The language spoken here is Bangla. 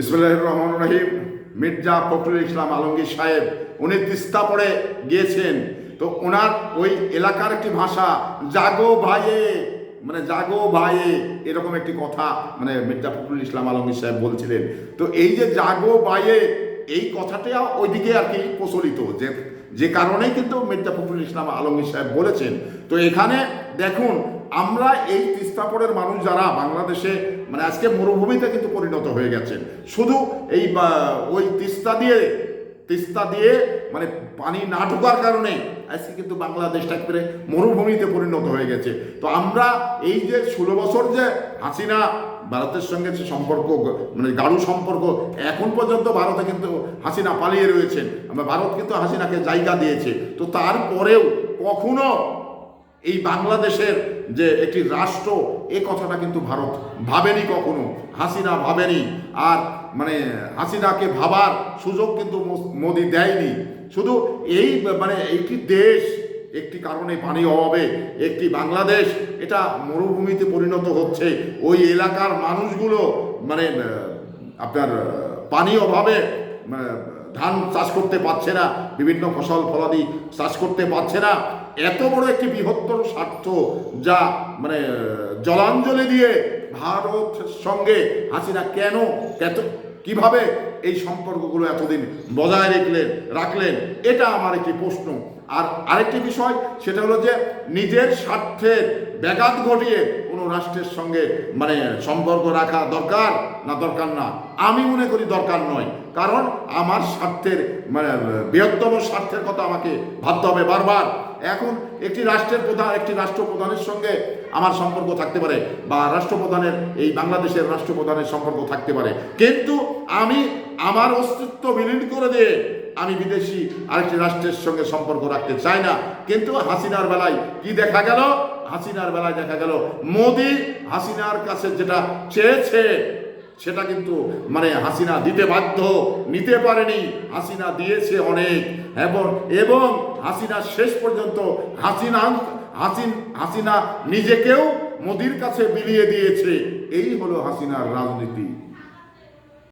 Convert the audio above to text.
ইসমাইল রহমান রহিম। মির্জা ফখরুল ইসলাম আলমগীর সাহেব, উনি তিস্তা পড়ে গিয়েছেন। তো ওনার ওই এলাকার একটি ভাষা, জাগো ভাইয়ে। মানে জাগো ভাইয়ে, এরকম একটি কথা মানে মির্জা ফখরুল ইসলাম আলমগীর সাহেব বলছিলেন। তো এই যে জাগো ভাইয়ে, এই কথাটা ওইদিকে আর কি প্রচলিত। যে যে কারণেই কিন্তু মির্জা ফখরুল ইসলাম আলমগীর সাহেব বলেছেন। তো এখানে দেখুন, আমরা এই তিস্তাপুরের মানুষ যারা, বাংলাদেশে মানে আজকে মরুভূমিতে কিন্তু পরিণত হয়ে গেছেন। শুধু এই ওই তিস্তা দিয়ে তিস্তা দিয়ে মানে পানি না ঢোকার কারণে আজকে কিন্তু বাংলাদেশটা একেবারে মরুভূমিতে পরিণত হয়ে গেছে। তো আমরা এই যে ষোলো বছর যে হাসিনা ভারতের সঙ্গে যে সম্পর্ক মানে গাঢ় সম্পর্ক, এখন পর্যন্ত ভারতে কিন্তু হাসিনা পালিয়ে রয়েছেন। আমরা ভারত কিন্তু হাসিনাকে জায়গা দিয়েছে। তো তারপরেও কখনো এই বাংলাদেশের যে একটি রাষ্ট্র এ কথাটা কিন্তু ভারত ভাবেনি কখনো। হাসিনা ভাবেনি। আর মানে হাসিনাকে ভাবার সুযোগ কিন্তু মোদি দেয়নি। শুধু এই মানে একটি দেশ একটি কারণে পানি অভাবে একটি বাংলাদেশ এটা মরুভূমিতে পরিণত হচ্ছে। ওই এলাকার মানুষগুলো মানে আপনার পানি অভাবে মানে, ধান চাষ করতে পারছে না, বিভিন্ন ফসল, ফলাদি চাষ করতে পারছে না। এত বড় একটি বৃহত্তর স্বার্থ যা মানে জলাঞ্জলি দিয়ে ভারত সঙ্গে হাসিনা কেন এত কীভাবে এই সম্পর্কগুলো এতদিন বজায় রাখলেন রাখলেন, এটা আমার একটি প্রশ্ন। আর আরেকটি বিষয়, সেটা হলো যে নিজের স্বার্থের ব্যাঘাত ঘটিয়ে রাষ্ট্রের সঙ্গে মানে সম্পর্ক রাখা দরকার না দরকার না? আমি মনে করি দরকার নয়। কারণ আমার স্বার্থের মানে বৃহত্তম স্বার্থের কথা আমাকে ভাবতে হবে বারবার। এখন একটি রাষ্ট্রের প্রধান, একটি রাষ্ট্রপ্রধানের সঙ্গে আমার সম্পর্ক থাকতে পারে বা রাষ্ট্রপ্রধানের, এই বাংলাদেশের রাষ্ট্রপ্রধানের সম্পর্ক থাকতে পারে। কিন্তু আমি আমার অস্তিত্ব বিলীন করে দিয়ে আমি বিদেশি আরেকটি রাষ্ট্রের সঙ্গে সম্পর্ক রাখতে চাই না। কিন্তু হাসিনার বেলায় কি দেখা গেল? হাসিনার বেলায় দেখা গেল মোদি হাসিনার কাছে যেটা চেয়েছে, সেটা কিন্তু মানে হাসিনা দিতে বাধ্য, নিতে পারেনি। হাসিনা দিয়েছে অনেক, এবং এবং হাসিনা শেষ পর্যন্ত হাসিনা, হাসিন, হাসিনা নিজেকেও মোদির কাছে বিলিয়ে দিয়েছে। এই হলো হাসিনার রাজনীতি।